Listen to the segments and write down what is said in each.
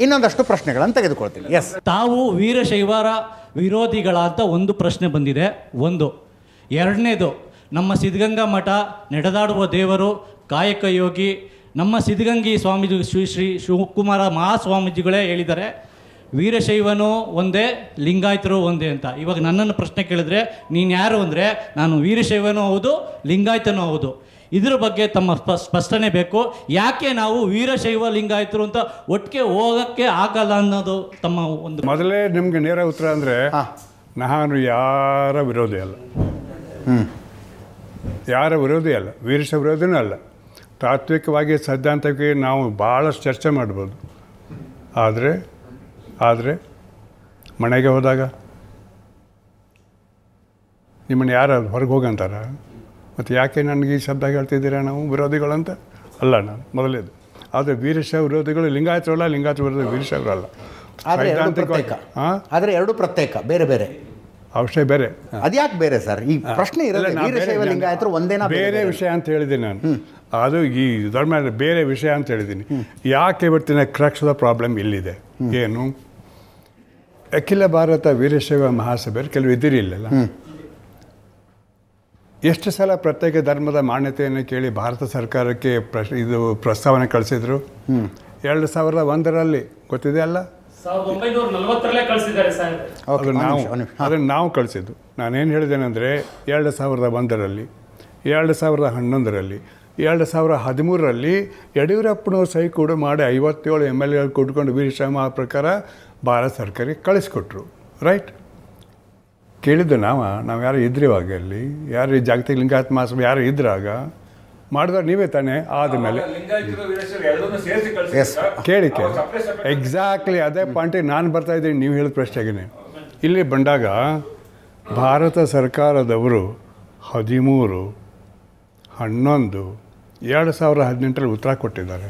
ಇನ್ನೊಂದಷ್ಟು ಪ್ರಶ್ನೆಗಳನ್ನು ತೆಗೆದುಕೊಳ್ತೀನಿ. ಎಸ್ ತಾವು ವೀರಶೈವರ ವಿರೋಧಿಗಳಾದ ಒಂದು ಪ್ರಶ್ನೆ ಬಂದಿದೆ. ಒಂದು. ಎರಡನೇದು, ನಮ್ಮ ಸಿದ್ಧಗಂಗಾ ಮಠ ನಡೆದಾಡುವ ದೇವರು ಕಾಯಕ ಯೋಗಿ. ನಮ್ಮ ಸಿದ್ಧಗಂಗಿ ಸ್ವಾಮೀಜಿ ಶ್ರೀ ಶ್ರೀ ಶಿವಕುಮಾರ ಮಹಾಸ್ವಾಮೀಜಿಗಳೇ ಹೇಳಿದ್ದಾರೆ, ವೀರಶೈವನು ಒಂದೇ, ಲಿಂಗಾಯತರು ಒಂದೇ ಅಂತ. ಇವಾಗ ನನ್ನನ್ನು ಪ್ರಶ್ನೆ ಕೇಳಿದ್ರೆ, ನೀನು ಯಾರು ಅಂದರೆ, ನಾನು ವೀರಶೈವನೂ ಹೌದು, ಲಿಂಗಾಯತನೂ ಹೌದು. ಇದ್ರ ಬಗ್ಗೆ ತಮ್ಮ ಸ್ಪ- ಸ್ಪಷ್ಟನೆ ಬೇಕು. ಯಾಕೆ ನಾವು ವೀರಶೈವ ಲಿಂಗಾಯತರು ಅಂತ ಒಟ್ಟಿಗೆ ಹೋಗಕ್ಕೆ ಆಗಲ್ಲ ಅನ್ನೋದು ತಮ್ಮ ಒಂದು ಮೊದಲೇ ನಿಮಗೆ ನೇರ ಉತ್ತರ ಅಂದರೆ ನಾನು ಯಾರ ವಿರೋಧಿ ಅಲ್ಲ. ಯಾರ ವಿರೋಧಿ ಅಲ್ಲ. ವೀರಶ ವಿರೋಧಿನೂ ಅಲ್ಲ. ತಾತ್ವಿಕವಾಗಿ ಸಿದ್ಧಾಂತಕ್ಕೆ ನಾವು ಭಾಳಷ್ಟು ಚರ್ಚೆ ಮಾಡ್ಬೋದು. ಆದರೆ ಆದರೆ ಮನೆಗೆ ಹೋದಾಗ ನಿಮ್ಮನ್ನು ಯಾರು ಹೊರಗೆ ಹೋಗಂತಾರ? ಮತ್ತು ಯಾಕೆ ನನಗೆ ಈ ಶಬ್ದ ಹೇಳ್ತಿದ್ದೀರಾ ನಾವು? ವಿರೋಧಿಗಳಂತ? ಅಲ್ಲ ನಾನು ಮೊದಲೇದು. ಆದರೆ ವೀರಶೈವ ವಿರೋಧಿಗಳು ಲಿಂಗಾಯತರಲ್ಲ ಲಿಂಗಾಯತ ವಿರೋಧಿ ವೀರಶೈವರಲ್ಲ. ಆದರೆ ಎರಡು ಪ್ರತ್ಯೇಕ. ಹಾಂ ಆದರೆ ಎರಡು ಪ್ರತ್ಯೇಕ ಬೇರೆ ಬೇರೆ. ಅವಶ್ಯ ಬೇರೆ. ಅದ್ಯಾಕೆ ಬೇರೆ ಸರ್? ಈ ಪ್ರಶ್ನೆ ಇರಲ್ಲ ಒಂದೇನಾ ಬೇರೆ ವಿಷಯ ಅಂತ ಹೇಳಿದ್ದೀನಿ ನಾನು. ಅದು ಈ ಧರ್ಮ ಬೇರೆ ವಿಷಯ ಅಂತ ಹೇಳಿದ್ದೀನಿ. ಯಾಕೆ ಇವತ್ತಿನ ಕ್ರಕ್ಷದ ಪ್ರಾಬ್ಲಮ್ ಇಲ್ಲಿದೆ? ಏನು? ಅಖಿಲ ಭಾರತ ವೀರಶೈವ ಮಹಾಸಭೆಯಲ್ಲಿ ಕೆಲವು ಇದ್ದಿರಲಿಲ್ಲ ಎಷ್ಟು ಸಲ ಪ್ರತ್ಯೇಕ ಧರ್ಮದ ಮಾನ್ಯತೆಯನ್ನು ಕೇಳಿ ಭಾರತ ಸರ್ಕಾರಕ್ಕೆ ಪ್ರಶ್ ಇದು ಪ್ರಸ್ತಾವನೆ ಕಳಿಸಿದ್ರು? ಎರಡು ಸಾವಿರದ ಒಂದರಲ್ಲಿ ಗೊತ್ತಿದೆ ಅಲ್ಲ? ನಾವು ಅದನ್ನು ನಾವು ಕಳಿಸಿದ್ದು. ನಾನೇನು ಹೇಳಿದ್ದೇನೆಂದರೆ ಎರಡು ಸಾವಿರದ ಒಂದರಲ್ಲಿ ಎರಡು ಸಾವಿರದ ಹನ್ನೊಂದರಲ್ಲಿ ಎರಡು ಸಾವಿರದ ಹದಿಮೂರರಲ್ಲಿ ಯಡಿಯೂರಪ್ಪನವ್ರು ಸಹಿ ಕೂಡ ಮಾಡಿ ಐವತ್ತೇಳು ಎಂ ಎಲ್ ಎಗಳು ಕೂಡ್ಕೊಂಡು ವೀರಶ್ರಮ ಆ ಪ್ರಕಾರ ಭಾರತ ಸರ್ಕಾರಕ್ಕೆ ಕಳಿಸ್ಕೊಟ್ರು. ರೈಟ್ ಕೇಳಿದ್ದು ನಾವು ನಾವು ಯಾರು ಇದ್ರಿ ಇವಾಗ ಅಲ್ಲಿ? ಯಾರು ಈ ಜಾಗತಿಕ ಲಿಂಗಾಯತ್ ಮಹಾಸಭೆ ಯಾರು ಇದ್ರಾಗ ಮಾಡಿದ್ರೆ ನೀವೇ ತಾನೇ ಆದಮೇಲೆ. ಎಸ್ ಕೇಳಿ ಕೇಳಿ. ಎಕ್ಸಾಕ್ಟ್ಲಿ ಅದೇ ಪಾಯಿಂಟಿಗೆ ನಾನು ಬರ್ತಾ ಇದ್ದೀನಿ ನೀವು ಹೇಳಿದ ಪ್ರಶ್ನೆಗೆ ಇಲ್ಲಿ ಬಂದಾಗ ಭಾರತ ಸರ್ಕಾರದವರು ಹದಿಮೂರು ಹನ್ನೊಂದು ಎರಡು ಸಾವಿರದ ಹದಿನೆಂಟರಲ್ಲಿ ಉತ್ತರ ಕೊಟ್ಟಿದ್ದಾರೆ.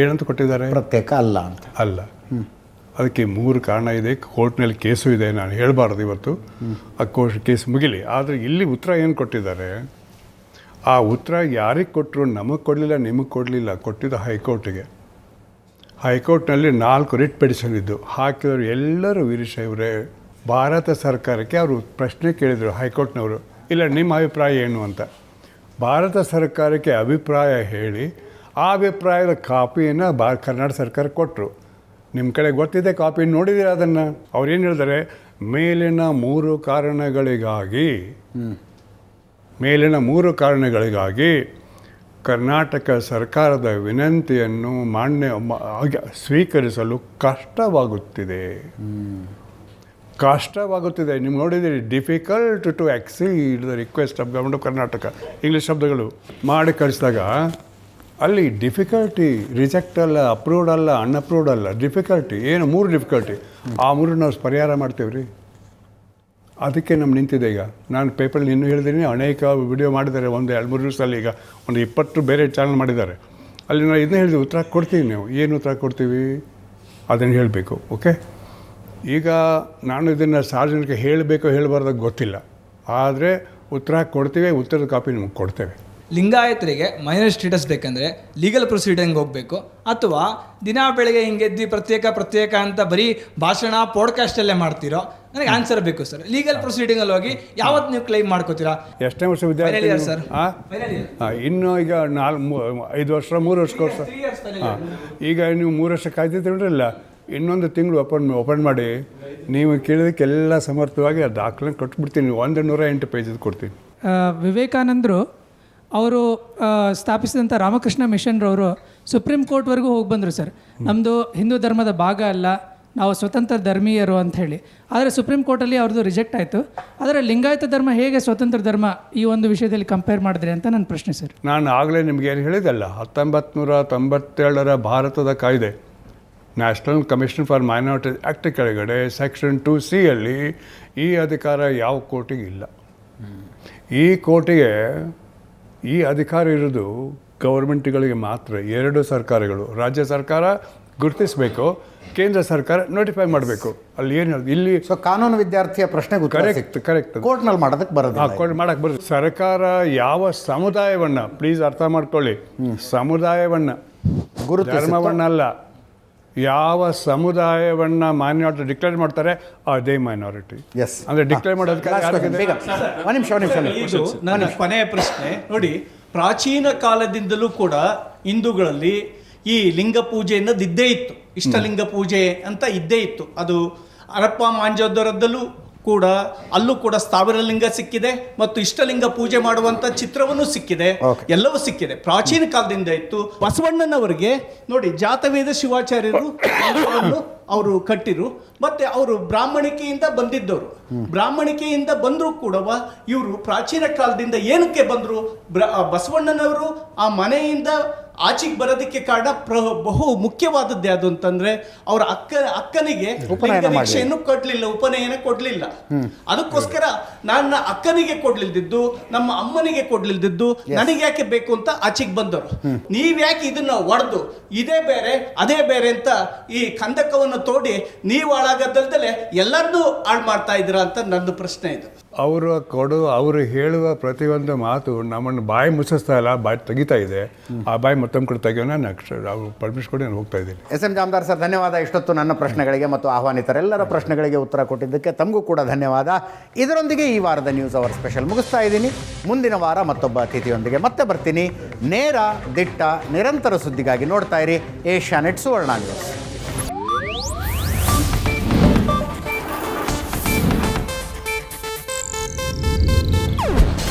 ಏನಂತ ಕೊಟ್ಟಿದ್ದಾರೆ? ಪ್ರತ್ಯೇಕ ಅಲ್ಲ ಅಂತ. ಅಲ್ಲ. ಅದಕ್ಕೆ ಮೂರು ಕಾರಣ ಇದೆ. ಕೋರ್ಟ್ನಲ್ಲಿ ಕೇಸು ಇದೆ ನಾನು ಹೇಳಬಾರ್ದು ಇವತ್ತು. ಆ ಕೋರ್ಟ್ ಕೇಸ್ ಮುಗಿಲಿ. ಆದರೆ ಇಲ್ಲಿ ಉತ್ತರ ಏನು ಕೊಟ್ಟಿದ್ದಾರೆ? ಆ ಉತ್ತರ ಯಾರಿಗೆ ಕೊಟ್ಟರು ನಮಗೆ ಕೊಡಲಿಲ್ಲ ನಿಮಗೆ ಕೊಡಲಿಲ್ಲ ಕೊಟ್ಟಿದ್ದು ಹೈಕೋರ್ಟಿಗೆ. ಹೈಕೋರ್ಟ್ನಲ್ಲಿ ನಾಲ್ಕು ರಿಟ್ ಪಿಟಿಷನ್ ಇದ್ದು ಹಾಕಿದವರು ಎಲ್ಲರೂ ವೀರಶೈವರೇ ಭಾರತ ಸರ್ಕಾರಕ್ಕೆ ಅವರು ಪ್ರಶ್ನೆ ಕೇಳಿದರು ಹೈಕೋರ್ಟ್ನವರು. ಇಲ್ಲ ನಿಮ್ಮ ಅಭಿಪ್ರಾಯ ಏನು ಅಂತ. ಭಾರತ ಸರ್ಕಾರಕ್ಕೆ ಅಭಿಪ್ರಾಯ ಹೇಳಿ ಆ ಅಭಿಪ್ರಾಯದ ಕಾಪಿಯನ್ನು ಬಾ ಕರ್ನಾಟಕ ಸರ್ಕಾರ ಕೊಟ್ಟರು ನಿಮ್ಮ ಕಡೆ ಗೊತ್ತಿದೆ ಕಾಪಿ ನೋಡಿದ್ದೀರ ಅದನ್ನು? ಅವ್ರು ಏನು ಹೇಳಿದ್ದಾರೆ ಮೇಲಿನ ಮೂರು ಕಾರಣಗಳಿಗಾಗಿ, ಮೇಲಿನ ಮೂರು ಕಾರಣಗಳಿಗಾಗಿ ಕರ್ನಾಟಕ ಸರ್ಕಾರದ ವಿನಂತಿಯನ್ನು ಮಾನ್ಯ ಸ್ವೀಕರಿಸಲು ಕಷ್ಟವಾಗುತ್ತಿದೆ. ಕಷ್ಟವಾಗುತ್ತಿದೆ. ನೀವು ನೋಡಿದ್ದೀರಿ difficult to exceed the request of government of Karnataka English ಶಬ್ದಗಳು ಮಾಡಿ ಕಳಿಸಿದಾಗ ಅಲ್ಲಿ ಡಿಫಿಕಲ್ಟಿ ರಿಜೆಕ್ಟ್ ಅಲ್ಲ ಅಪ್ರೂವ್ಡ್ ಅಲ್ಲ ಅನ್ಅಪ್ರೂವ್ಡ್ ಅಲ್ಲ ಡಿಫಿಕಲ್ಟಿ ಏನು ಮೂರು ಡಿಫಿಕಲ್ಟಿ ಆ ಮೂರು ನಾವು ಪರಿಹಾರ ಮಾಡ್ತೀವಿ ರೀ. ಅದಕ್ಕೆ ನಮ್ಮ ನಿಂತಿದೆ ಈಗ. ನಾನು ಪೇಪರಲ್ಲಿ ಇನ್ನೂ ಹೇಳಿದ್ದೀನಿ ಅನೇಕ ವಿಡಿಯೋ ಮಾಡಿದ್ದಾರೆ, ಒಂದು ಎರಡು ಮೂರು ದಿವಸದಲ್ಲಿ ಈಗ ಒಂದು ಇಪ್ಪತ್ತು ಬೇರೆ ಚಾನಲ್ ಮಾಡಿದ್ದಾರೆ. ಅಲ್ಲಿ ನಾವು ಇದನ್ನ ಹೇಳಿದ್ವಿ ಉತ್ತರ ಕೊಡ್ತೀವಿ ನೀವು. ಏನು ಉತ್ತರ ಕೊಡ್ತೀವಿ? ಅದನ್ನು ಹೇಳಬೇಕು ಓಕೆ ಈಗ ನಾನು ಇದನ್ನು ಸಾರ್ವಜನಿಕ ಹೇಳಬೇಕು ಹೇಳಬಾರ್ದು ಗೊತ್ತಿಲ್ಲ. ಆದರೆ ಉತ್ತರ ಕೊಡ್ತೀವಿ, ಉತ್ತರದ ಕಾಪಿ ನಿಮ್ಗೆ ಕೊಡ್ತೇವೆ. ಲಿಂಗಾಯತರಿಗೆ ಮೈನರ್ ಸ್ಟೇಟಸ್ ಬೇಕಂದರೆ ಲೀಗಲ್ ಪ್ರೊಸೀಡಿಂಗ್ ಹೋಗಬೇಕು? ಅಥವಾ ದಿನಾ ಬೆಳಗ್ಗೆ ಹಿಂಗೆದ್ದಿ ಪ್ರತ್ಯೇಕ ಪ್ರತ್ಯೇಕ ಅಂತ ಬರೀ ಭಾಷಣ ಪಾಡ್ಕಾಸ್ಟಲ್ಲೇ ಮಾಡ್ತೀರೋ? ನನಗೆ ಆನ್ಸರ್ ಬೇಕು ಸರ್ ಲೀಗಲ್ ಪ್ರೊಸೀಡಿಂಗಲ್ಲಿ ಹೋಗಿ ಯಾವತ್ತು ನೀವು ಕ್ಲೈಮ್ ಮಾಡ್ಕೋತೀರಾ? ಎಷ್ಟನೇ ವರ್ಷ ವಿದ್ಯಾರ್ಥಿ ಸರ್ ಇನ್ನು ಈಗ ನಾಲ್ಕು ಐದು ವರ್ಷ ಮೂರು ವರ್ಷ ಕೋರ್ಸ್ ಈಗ ನೀವು ಮೂರು ವರ್ಷ ಕಾಯ್ತಿದ್ದೀರಲ್ಲ ಇನ್ನೊಂದು ತಿಂಗಳು ಓಪನ್ ಓಪನ್ ಮಾಡಿ ನೀವು ಕೇಳಿದಕ್ಕೆಲ್ಲ ಸಮರ್ಥವಾಗಿ ಆ ದಾಖಲೆ ಕೊಟ್ಬಿಡ್ತೀನಿ. ಒಂದು ನೂರ ಎಂಟು ಪೇಜ್ ಕೊಡ್ತೀನಿ. ವಿವೇಕಾನಂದರು ಅವರು ಸ್ಥಾಪಿಸಿದಂಥ ರಾಮಕೃಷ್ಣ ಮಿಷನ್ರವರು ಸುಪ್ರೀಂ ಕೋರ್ಟ್ವರೆಗೂ ಹೋಗಿ ಬಂದರು ಸರ್. ನಮ್ಮದು ಹಿಂದೂ ಧರ್ಮದ ಭಾಗ ಅಲ್ಲ, ನಾವು ಸ್ವತಂತ್ರ ಧರ್ಮೀಯರು ಅಂತ ಹೇಳಿ. ಆದರೆ ಸುಪ್ರೀಂ ಕೋರ್ಟಲ್ಲಿ ಅವ್ರದ್ದು ರಿಜೆಕ್ಟ್ ಆಯಿತು. ಆದರೆ ಲಿಂಗಾಯತ ಧರ್ಮ ಹೇಗೆ ಸ್ವತಂತ್ರ ಧರ್ಮ ಈ ಒಂದು ವಿಷಯದಲ್ಲಿ ಕಂಪೇರ್ ಮಾಡಿದ್ರೆ ಅಂತ ನನ್ನ ಪ್ರಶ್ನೆ ಸರ್. ನಾನು ಆಗಲೇ ನಿಮಗೆ ಏನು ಹೇಳಿದಲ್ಲ ಹತ್ತೊಂಬತ್ತು ನೂರ ತೊಂಬತ್ತೇಳರ ಭಾರತದ ಕಾಯ್ದೆ national commission for minority act ಕೆಳಗಡೆ ಸೆಕ್ಷನ್ ಟು ಸಿಯಲ್ಲಿ ಈ ಅಧಿಕಾರ ಯಾವ ಕೋರ್ಟಿಗೆ ಇಲ್ಲ. ಈ ಕೋರ್ಟಿಗೆ ಈ ಅಧಿಕಾರ ಇರೋದು ಗೌರ್ಮೆಂಟ್ಗಳಿಗೆ ಮಾತ್ರ ಎರಡು ಸರ್ಕಾರಗಳು. ರಾಜ್ಯ ಸರ್ಕಾರ ಗುರುತಿಸಬೇಕು ಕೇಂದ್ರ ಸರ್ಕಾರ ನೋಟಿಫೈ ಮಾಡಬೇಕು. ಅಲ್ಲಿ ಏನು ಇಲ್ಲಿ ಸೊ ಕಾನೂನು ವಿದ್ಯಾರ್ಥಿಯ ಪ್ರಶ್ನೆಗೆ ಕರೆಕ್ಟ್ ಕರೆಕ್ಟ್. ಕೋರ್ಟ್ನಲ್ಲಿ ಮಾಡೋದಕ್ಕೆ ಬರೋದು ಕೋರ್ಟ್ ಮಾಡಕ್ಕೆ ಬರೋದು. ಸರ್ಕಾರ ಯಾವ ಸಮುದಾಯವನ್ನು ಪ್ಲೀಸ್ ಅರ್ಥ ಮಾಡ್ಕೊಳ್ಳಿ. ಸಮುದಾಯವನ್ನು ಗುರು ಧರ್ಮವನ್ನಲ್ಲ. ಯಾವ ಸಮುದಾಯವನ್ನ ಮಾನ್ಯ ಡಿಕ್ಲೇರ್ ಮಾಡ್ತಾರೆ ಅದೇ ಮೈನಾರಿಟಿ ಎಸ್ ಅಂದರೆ ಡಿಕ್ಲೇರ್ ಮಾಡೋದಕ್ಕೆ ಬೇಗ. ಒಂದು ನಿಮಿಷ ಒಂದು ನಿಮಿಷ ಒಂದು ನಿಮಿಷ. ನನ್ನ ಕೊನೆಯ ಪ್ರಶ್ನೆ. ನೋಡಿ ಪ್ರಾಚೀನ ಕಾಲದಿಂದಲೂ ಕೂಡ ಹಿಂದೂಗಳಲ್ಲಿ ಈ ಲಿಂಗ ಪೂಜೆ ಅನ್ನೋದು ಇದ್ದೇ ಇತ್ತು. ಇಷ್ಟಲಿಂಗ ಪೂಜೆ ಅಂತ ಇದ್ದೇ ಇತ್ತು. ಅದು ಹರಪ್ಪ ಮಾಂಜೋದರದಲ್ಲೂ ಕೂಡ ಅಲ್ಲೂ ಕೂಡ ಸ್ಥಾವರ ಲಿಂಗ ಸಿಕ್ಕಿದೆ ಮತ್ತು ಇಷ್ಟಲಿಂಗ ಪೂಜೆ ಮಾಡುವಂತ ಚಿತ್ರವನ್ನು ಸಿಕ್ಕಿದೆ. ಎಲ್ಲವೂ ಸಿಕ್ಕಿದೆ. ಪ್ರಾಚೀನ ಕಾಲದಿಂದ ಇತ್ತು. ಬಸವಣ್ಣನವರಿಗೆ ನೋಡಿ ಜಾತವೇದ ಶಿವಾಚಾರ್ಯರು ಅವರು ಕಟ್ಟಿರು. ಮತ್ತೆ ಅವರು ಬ್ರಾಹ್ಮಣಿಕೆಯಿಂದ ಬಂದಿದ್ದವರು. ಬ್ರಾಹ್ಮಣಿಕೆಯಿಂದ ಬಂದರೂ ಕೂಡ ಇವರು ಪ್ರಾಚೀನ ಕಾಲದಿಂದ ಏನಕ್ಕೆ ಬಂದರು? ಬಸವಣ್ಣನವರು ಆ ಮನೆಯಿಂದ ಆಚೆಗೆ ಬರೋದಕ್ಕೆ ಕಾರಣ ಪ್ರ ಬಹು ಮುಖ್ಯವಾದದ್ದು ಯಾವುದು ಅಂತಂದ್ರೆ ಅವರ ಅಕ್ಕ ಅಕ್ಕನಿಗೆ ಮಾಡ್ಲಿಲ್ಲ. ಕೊಡ್ಲಿಲ್ಲ ಉಪನಯನ ಕೊಡ್ಲಿಲ್ಲ. ಅದಕ್ಕೋಸ್ಕರ ನನ್ನ ಅಕ್ಕನಿಗೆ ಕೊಡ್ಲಿಲ್ದಿದ್ದು ನಮ್ಮ ಅಮ್ಮನಿಗೆ ಕೊಡ್ಲಿಲ್ದಿದ್ದು ನನಗೆ ಯಾಕೆ ಬೇಕು ಅಂತ ಆಚೆಗೆ ಬಂದರು ನೀವ್ ಯಾಕೆ ಇದನ್ನ ಒಡೆದು ಇದೇ ಬೇರೆ ಅದೇ ಬೇರೆ ಅಂತ ಈ ಕಂದಕವನ್ನು ತೋಡಿ ನೀವು ಹಾಳಾಗದಲ್ದಲೆ ಎಲ್ಲರನ್ನೂ ಹಾಳು ಮಾಡ್ತಾ ಇದ್ದೀರಾ ಅಂತ ನನ್ನ ಪ್ರಶ್ನೆ ಇದು. ಅವರು ಕೊಡು, ಅವರು ಹೇಳುವ ಪ್ರತಿಯೊಂದು ಮಾತು ನಮ್ಮನ್ನು ಬಾಯಿ ಮುಚ್ಚಿಸ್ತಾ ಇಲ್ಲ, ಬಾಯಿ ತೆಗಿತಾ ಇದೆ. ಆ ಬಾಯಿ ಮತ್ತೊಂದು ಕಡೆ ನೆಕ್ಸ್ಟ್ ಅವ್ರು ಪರ್ಮಿಷನ್ ಕೊಡಿ, ನಾನು ಹೋಗ್ತಾ ಇದ್ದೀನಿ. ಎಸ್ ಎಂ ಜಾಮದಾರ್ ಸರ್, ಧನ್ಯವಾದ. ಇಷ್ಟೊತ್ತು ನನ್ನ ಪ್ರಶ್ನೆಗಳಿಗೆ ಮತ್ತು ಆಹ್ವಾನಿತರೆಲ್ಲರ ಪ್ರಶ್ನೆಗಳಿಗೆ ಉತ್ತರ ಕೊಟ್ಟಿದ್ದಕ್ಕೆ ತಮಗೂ ಕೂಡ ಧನ್ಯವಾದ. ಇದರೊಂದಿಗೆ ಈ ವಾರದ ನ್ಯೂಸ್ ಅವರ್ ಸ್ಪೆಷಲ್ ಮುಗಿಸ್ತಾ ಇದ್ದೀನಿ. ಮುಂದಿನ ವಾರ ಮತ್ತೊಬ್ಬ ಅತಿಥಿಯೊಂದಿಗೆ ಮತ್ತೆ ಬರ್ತೀನಿ. ನೇರ, ದಿಟ್ಟ, ನಿರಂತರ ಸುದ್ದಿಗಾಗಿ ನೋಡ್ತಾ ಇರಿ. Asianet Suvarna news